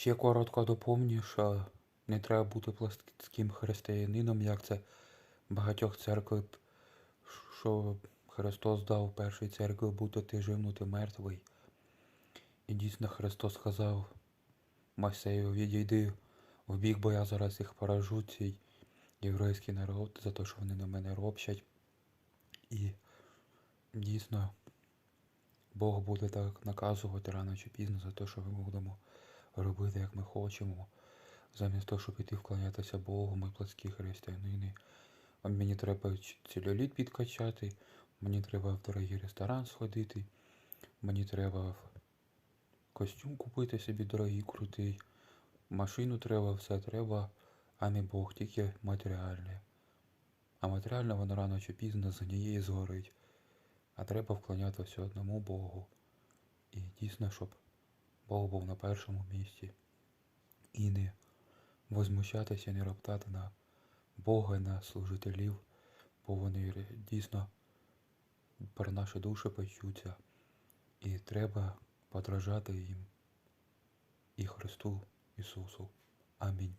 Ще коротко доповню, що не треба бути пласким християнином, як це багатьох церкв, що Христос дав першій церкві бути ти живну, ти мертвий. І дійсно Христос сказав Мойсею, відійди в бік, бо я зараз їх поражу, цей єврейський народ, за те, що вони на мене ропщать. І дійсно Бог буде так наказувати рано чи пізно за те, що ми будемо робити, як ми хочемо. Замість того, щоб іти вклонятися Богу, ми плотські християнини. Мені треба целюліт підкачати, мені треба в дорогий ресторан сходити, мені треба костюм купити собі дорогий, крутий, машину треба, все треба, а не Бог, тільки матеріальне. А матеріальне воно рано чи пізно згніє і згорить. А треба вклонятися одному Богу. І дійсно, щоб Бог був на першому місці. І не возмущатися, не роптати на Бога, на служителів, бо вони дійсно про наші душі печуться. І треба подражати їм і Христу Ісусу. Амінь.